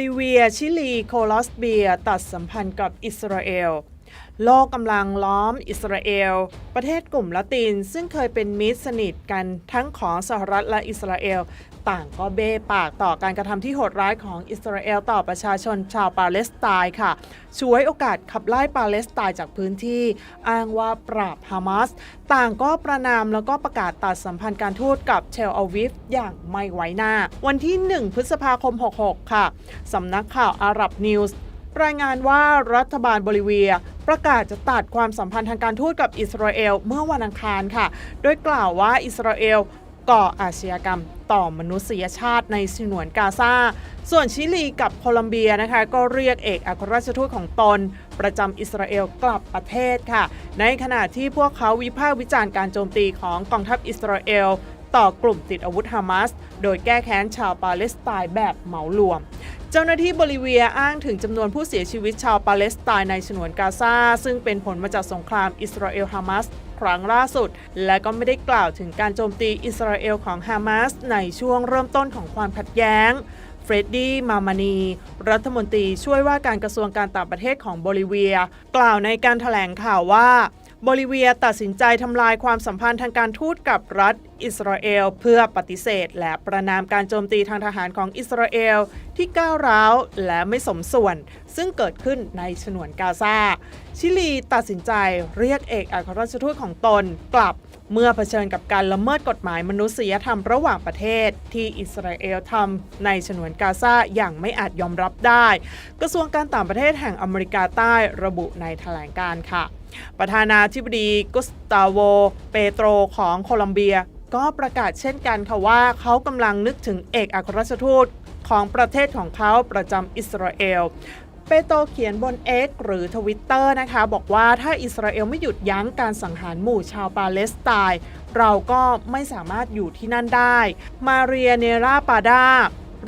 ลิเวีย ชิลี โคลอสเบีย ตัดสัมพันธ์กับอิสราเอล โลกกำลังล้อมอิสราเอล ประเทศกลุ่มละติน ซึ่งเคยเป็นมิตรสนิทกันทั้งของสหรัฐและอิสราเอล ต่างก็เบ้ปากต่อการกระทำที่โหดร้ายของอิสราเอลต่อประชาชนชาวปาเลสไตน์ค่ะช่วยโอกาสขับไล่ปาเลสไตน์จากพื้นที่ อ้างว่าปราบฮามาสต่างก็ประนามแล้วก็ประกาศตัดสัมพันธ์การทูตกับเทลอาวิฟอย่างไม่ไว้หน้า วันที่ 1 พฤษภาคม 66 ค่ะสำนักข่าวอาหรับนิวส์ รายงานว่ารัฐบาลโบลิเวีย ประกาศจะตัดความสัมพันธ์ทางการทูตกับอิสราเอลเมื่อวันอังคารค่ะ โดยกล่าวว่าอิสราเอลก่ออาชญากรรมต่อมนุษยชาติในฉนวนกาซา ส่วนชิลีกับโคลัมเบียนะคะ ก็เรียกเอกอัครราชทูตของตน ประจำอิสราเอลกลับประเทศค่ะ ในขณะที่พวกเขาวิพากษ์วิจารณ์การโจมตีของกองทัพอิสราเอลต่อกลุ่มติดอาวุธฮามาส โดยแก้แค้นชาวปาเลสไตน์แบบเหมารวม เจ้าหน้าที่โบลิเวียอ้างถึงจำนวนผู้เสียชีวิตชาวปาเลสไตน์ในฉนวนกาซาซึ่งเป็นผลมาจากสงครามอิสราเอลฮามาสครั้งล่าสุด และก็ไม่ได้กล่าวถึงการโจมตีอิสราเอลของฮามาสในช่วงเริ่มต้นของความขัดแย้งเฟรดดี้มามานี รัฐมนตรีช่วยว่าการกระทรวงการต่างประเทศของโบลิเวีย กล่าวในการถแถลงข่าวว่า โบลิเวียตัดสินใจทำลายความสัมพันธ์ทางการทูตกับรัฐอิสราเอล เพื่อปฏิเสธ และประนามการโจมตีทางทหารของอิสราเอล ที่ก้าวร้าวและไม่สมส่วน ซึ่งเกิดขึ้นในฉนวนกาซาชิลีตัดสินใจเรียกเอกอัครราชทูตของตนกลับ เมื่อเผชิญกับการละเมิดกฎหมายมนุษยธรรมระหว่างประเทศ ที่อิสราเอลทำในฉนวนกาซาอย่างไม่อาจยอมรับได้ กระทรวงการต่างประเทศแห่งอเมริกาใต้ระบุในแถลงการ์ค่ะ ประธานาธิบดีกุสตาโว เปโตรของโคลัมเบีย ก็ประกาศเช่นกันค่ะว่าเขากำลังนึกถึงเอกอัครราชทูตของประเทศของเขาประจำอิสราเอล เปโตเขียนบน X หรือทวิตเตอร์นะคะ บอกว่าถ้าอิสราเอลไม่หยุดยั้งการสังหารหมู่ชาวปาเลสไตน์เราก็ไม่สามารถอยู่ที่นั่นได้ มาเรียเนราปาดา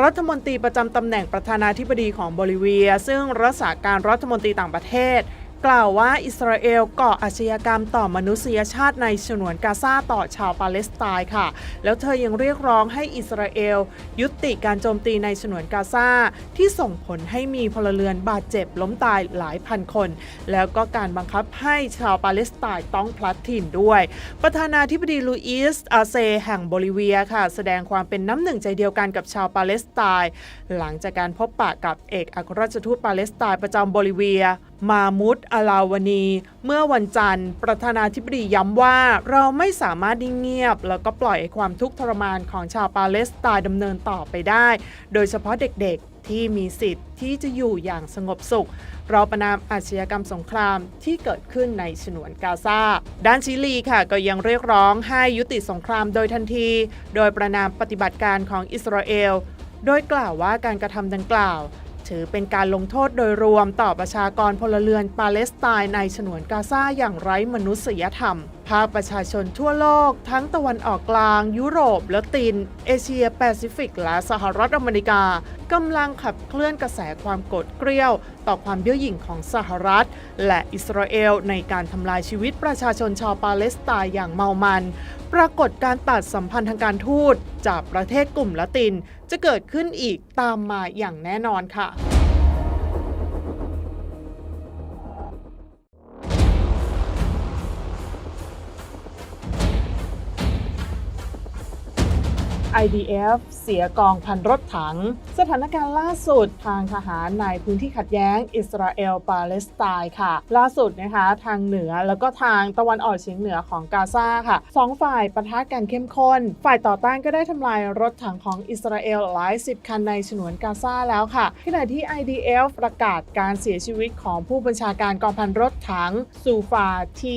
รัฐมนตรีประจำตำแหน่งประธานาธิบดีของโบลิเวีย ซึ่งรักษาการรัฐมนตรีต่างประเทศ กล่าวว่าอิสราเอลก่ออาชญากรรมต่อมนุษยชาติในฉนวนกาซาต่อชาวปาเลสไตน์ค่ะ แล้วเธอยังเรียกร้องให้อิสราเอล ยุติการโจมตีในฉนวนกาซาที่ส่งผลให้มีพลเรือนบาดเจ็บล้มตายหลายพันคน แล้วก็การบังคับให้ชาวปาเลสไตน์ต้องพลัดถิ่นด้วย ประธานาธิบดีลูอิสอาเซแห่งโบลิเวียค่ะ แสดงความเป็นน้ำหนึ่งใจเดียวกันกับชาวปาเลสไตน์หลังจากการพบปะกับเอกอัครราชทูตปาเลสไตน์ประจำโบลิเวีย มามุดอาลาวานีเมื่อวันจันทร์ ประธานาธิบดีย้ำว่าเราไม่สามารถนิ่งเงียบ แล้วก็ปล่อยความทุกข์ทรมานของชาวปาเลสไตน์ดำเนินต่อไปได้ โดยเฉพาะเด็กๆที่มีสิทธิ์ที่จะอยู่อย่างสงบสุข เราประนามอาชญากรรมสงครามที่เกิดขึ้นในฉนวนกาซา ด้านชิลีค่ะก็ยังเรียกร้องให้ยุติสงครามโดยทันที โดยประนามปฏิบัติการของอิสราเอล โดยกล่าวว่าการกระทำดังกล่าว ถือเป็นการลงโทษโดยรวมต่อประชากรพลเรือนปาเลสไตน์ในฉนวนกาซาอย่างไร้มนุษยธรรม ภาคประชาชนทั่วโลก ทั้งตะวันออกกลาง ยุโรปและติน เอเชียแปซิฟิก และสหรัฐอเมริกากำลังขับเคลื่อนกระแสความกรธเกรี้ยว ต่อความเย่อหยิ่งของสหรัฐ และอิสราเอลในการทำลายชีวิตประชาชนชาวปาเลสไตน์อย่างเมามัน ปรากฏการตัดสัมพันธ์ทางการทูตจากประเทศกลุ่มละติน จะเกิดขึ้นอีกตามมาอย่างแน่นอนค่ะ IDF เสียกองพันรถถัง สถานการณ์ล่าสุดทางทหารในพื้นที่ขัดแย้งอิสราเอลปาเลสไตน์ค่ะ ล่าสุดนะคะทางเหนือแล้วก็ทางตะวันออกเฉียงเหนือของกาซาค่ะสองฝ่ายปะทะกันเข้มข้น ฝ่ายต่อต้านก็ได้ทำลายรถถังของอิสราเอลหลายสิบคันในฉนวนกาซาแล้วค่ะขณะที่ IDF ประกาศการเสียชีวิตของผู้บัญชาการกองพันรถถังซูฟาที่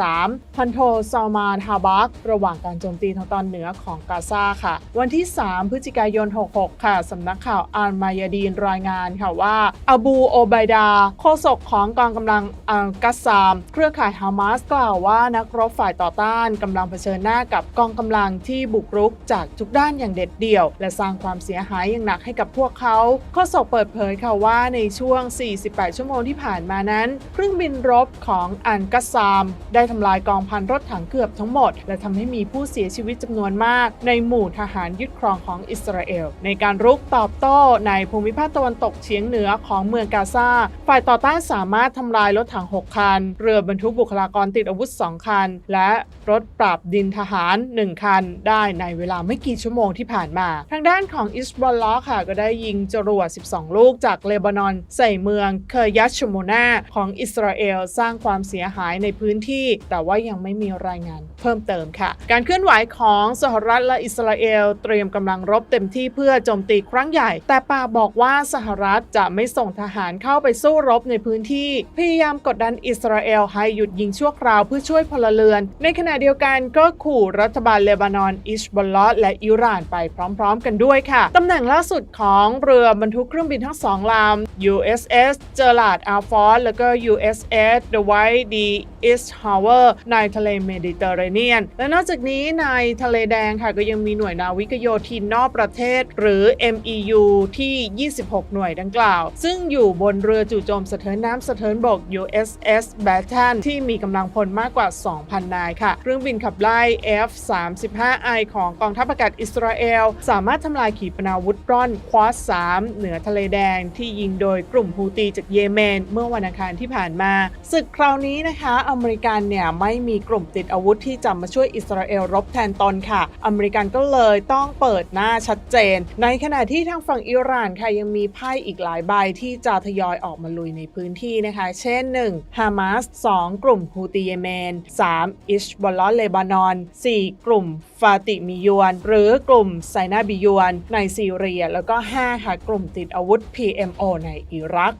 53 พันโทซามานฮาบักระหว่างการโจมตีทางตอนเหนือของกาซาค่ะวันที่ 3 พฤศจิกายน 66 ค่ะสำนักข่าวอัลมายาดีนรายงานค่ะว่าอบูโอไบดา โฆษกของกองกำลังอัลกัสซาม เครือข่ายฮามาสกล่าวว่านักรบฝ่ายต่อต้านกำลังเผชิญหน้ากับกองกำลังที่บุกรุกจากทุกด้านอย่างเด็ดเดี่ยว และสร้างความเสียหายอย่างหนักให้กับพวกเขาโฆษกเปิดเผยค่ะว่าในช่วง 48 ชั่วโมงที่ผ่านมานั้น เครื่องบินรบของอัลกัสซาม ได้ทำลายกองพันรถถังเกือบทั้งหมด และทำให้มีผู้เสียชีวิตจำนวนมาก ในหมู่ทหารยึดครองของอิสราเอล ในการรุกตอบโต้ในภูมิภาคตะวันตกเฉียงเหนือของเมืองกาซา ฝ่ายต่อต้านสามารถทำลายรถถัง 6 คัน เรือบรรทุกบุคลากรติดอาวุธ 2 คัน และรถปราบดินทหาร 1 คัน ได้ในเวลาไม่กี่ชั่วโมงที่ผ่านมา ทางด้านของอิสบอลล็อกค่ะ ก็ได้ยิงจรวด 12 ลูกจากเลบานอน ใส่เมืองเคยัชโมนาของอิสราเอลสร้างความเสียหายในพื้นที่ แต่ว่ายังไม่มีรายงานเพิ่มเติมค่ะ การเคลื่อนไหวของสหรัฐและอิสราเอลเตรียมกำลังรบเต็มที่เพื่อโจมตีครั้งใหญ่ แต่ป่าบอกว่าสหรัฐจะไม่ส่งทหารเข้าไปสู้รบในพื้นที่ พยายามกดดันอิสราเอลให้หยุดยิงชั่วคราวเพื่อช่วยพลเรือน ในขณะเดียวกันก็ขู่รัฐบาลเลบานอน อิชบอลลอและอิหร่านไปพร้อมๆ กันด้วยค่ะ ตำแหน่งล่าสุดของเรือบรรทุกเครื่องบินทั้งสองลำ USS Gerald R. Ford แล้วก็ USS Dwight D. Eisenhower ในทะเลเมดิเตอร์เรเนียน และนอกจากนี้ในทะเลแดงค่ะก็ยังมีหน่วยนาวิกโยธินนอกประเทศ หรือ MEU ที่ 26 หน่วยดังกล่าว ซึ่งอยู่บนเรือจู่โจมสะเทินน้ำสะเทินบก USS b a t a n ที่มีกำลังพลมากกว่า 2,000 นายค่ะ เครื่องบินขับไล่ F-35I ของกองทัพอากาศอิสราเอล สามารถทำลายขีปนาวุธร่อนควอส3เหนือทะเลแดงที่ยิงโดยกลุ่มฮูตีจากเยเมน เมื่อวันอังคารที่ผ่านมาศึกคราวนี้นะคะอเมริกันเนี่ยไม่มีกลุ่มติดอาวุธที่จะมาช่วยอิสราเอลรบแทนตนค่ะ อเมริกันก็เลยต้องเปิดหน้าชัดเจน ในขณะที่ทางฝั่งอิหร่านค่ะยังมีไพ่อีกหลายใบที่จะทยอยออกมาลุยในพื้นที่นะคะ เช่น 1. ฮามาส 2. กลุ่มฮูตีเยเมน 3. อิชบอลลอเลบานอน 4. กลุ่มฟาติมียวน หรือกลุ่มไซนาบิยวน ในซีเรีย แล้วก็ 5 ค่ะ กลุ่มติดอาวุธ PMO ในอิรัก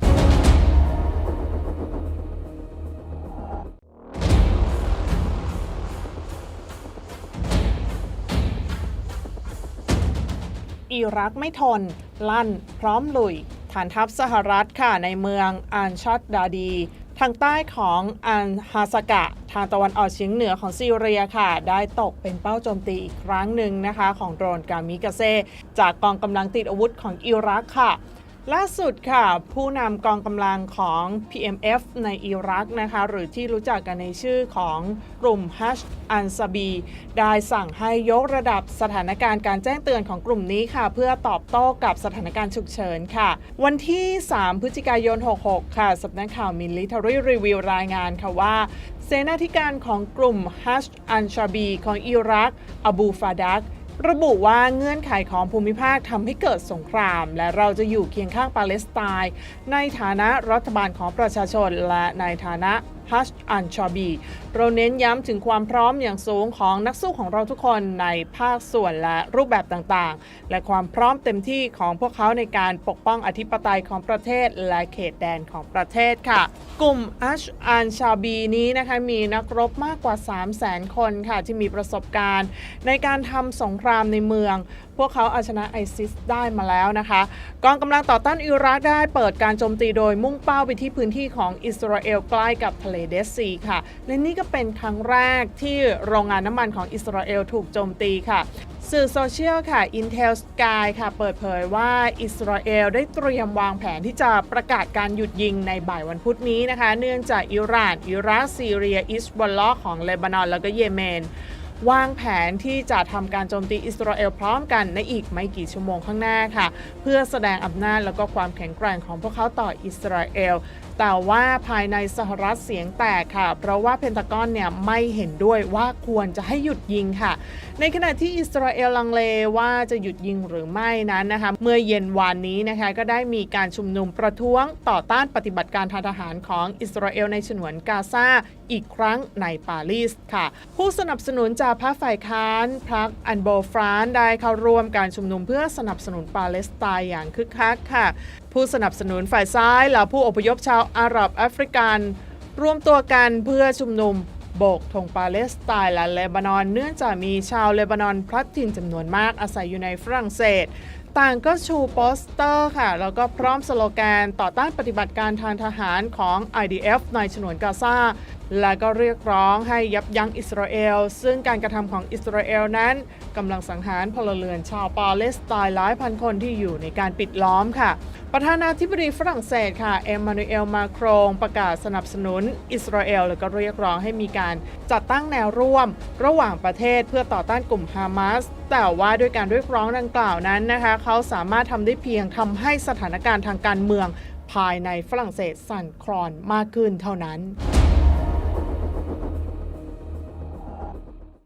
อิรักไม่ทน ลั่น พร้อมลุย ฐานทัพสหรัฐค่ะในเมืองอันชัดดาดี ทางใต้ของอันฮาสกะ ทางตะวันออกเฉียงเหนือของซีเรียค่ะ ได้ตกเป็นเป้าโจมตีอีกครั้งหนึ่งนะคะ ของโดรนกามิกาเซ จากกองกำลังติดอาวุธของอิรักค่ะ ล่าสุดค่ะ ผู้นำกองกำลังของ PMF ในอิรักนะคะ หรือที่รู้จักกันในชื่อของกลุ่มฮัชอันซาบี ได้สั่งให้ยกระดับสถานการณ์การแจ้งเตือนของกลุ่มนี้ค่ะ เพื่อตอบโต้กับสถานการณ์ฉุกเฉินค่ะ วันที่ 3 พฤศจิกายน 66 ค่ะสำนักข่าว Military Review รายงานค่ะว่าเสนาธิการของกลุ่มฮัชอันชาบีของอิรัก อบูฟาดัก ระบุว่าเงื่อนไขของภูมิภาคทำให้เกิดสงคราม และเราจะอยู่เคียงข้างปาเลสไตน์ในฐานะรัฐบาลของประชาชนและในฐานะ ฮัชอันชาบีเราเน้นย้ำถึงความพร้อมอย่างสูงของนักสู้ของเราทุกคนในภาคส่วนและรูปแบบต่างๆ และความพร้อมเต็มที่ของพวกเขาในการปกป้องอธิปไตยของประเทศและเขตแดนของประเทศค่ะ กลุ่มอัชอันชาบีนี้นะคะมีนักรบมากกว่า 3 0 0 0 0 0 คนค่ะที่มีประสบการณ์ ในการทำสงครามในเมือง พวกเขาเอาชนะไอซิสได้มาแล้วนะคะกองกำลังต่อต้านอิรักได้เปิดการโจมตีโดยมุ่งเป้าไปที่พื้นที่ของอิสราเอลใกล้กับทะเลเดดซีค่ะ และนี่ก็เป็นครั้งแรกที่โรงงานน้ำมันของอิสราเอลถูกโจมตีค่ะสื่อโซเชียลค่ะ Intel Sky ค่ะเปิดเผยว่าอิสราเอลได้เตรียมวางแผนที่จะประกาศการหยุดยิงในบ่ายวันพุธนี้นะคะ เนื่องจากอิหร่าน อิรักซีเรีย อิสบอลลอของเลบานอน แล้วก็เยเมน วางแผนที่จะทำการโจมตีอิสราเอลพร้อมกันในอีกไม่กี่ชั่วโมงข้างหน้าค่ะ เพื่อแสดงอำนาจแล้วก็ความแข็งแกร่งของพวกเขาต่ออิสราเอล แต่ว่าภายในสหรัฐเสียงแตกค่ะ เพราะว่าเพนทากอนเนี่ยไม่เห็นด้วยว่าควรจะให้หยุดยิงค่ะ ในขณะที่อิสราเอลลังเลว่าจะหยุดยิงหรือไม่นั้นนะคะเมื่อเย็นวานนี้นะคะก็ได้มีการชุมนุมประท้วงต่อต้านปฏิบัติการทางทหารของอิสราเอลในฉนวนกาซาอีกครั้งในปารีสค่ะ ผู้สนับสนุนจากพรรคฝ่ายค้านพรรคอันโบฟรานได้เข้าร่วมการชุมนุมเพื่อสนับสนุนปาเลสไตน์อย่างคึกคักค่ะ ผู้สนับสนุนฝ่ายซ้ายและผู้อพยพชาวอาหรับแอฟริกันรวมตัวกันเพื่อชุมนุมโบกธงปาเลสไตน์และเลบานอน เนื่องจากมีชาวเลบานอนพลัดถิ่นจำนวนมากอาศัยอยู่ในฝรั่งเศส ต่างก็ชูโปสเตอร์ค่ะ แล้วก็พร้อมสโลแกนต่อต้านปฏิบัติการทางทหารของ IDF ในฉนวนกาซา และก็เรียกร้องให้ยับยั้งอิสราเอล ซึ่งการกระทำของอิสราเอลนั้นกำลังสังหารพลเรือนชาวปาเลสไตน์หลายพันคนที่อยู่ในการปิดล้อมค่ะ ประธานาธิบดีฝรั่งเศสค่ะ เอมมานูเอลมาโครงประกาศสนับสนุนอิสราเอล แล้วก็เรียกร้องให้มีการจัดตั้งแนวร่วม ระหว่างประเทศเพื่อต่อต้านกลุ่มฮามาสแต่ว่าด้วยการเรียกร้องดังกล่าวนั้นนะคะเขาสามารถทำได้เพียงทำให้สถานการณ์ทางการเมืองภายในฝรั่งเศสสั่นคลอนมากขึ้นเท่านั้น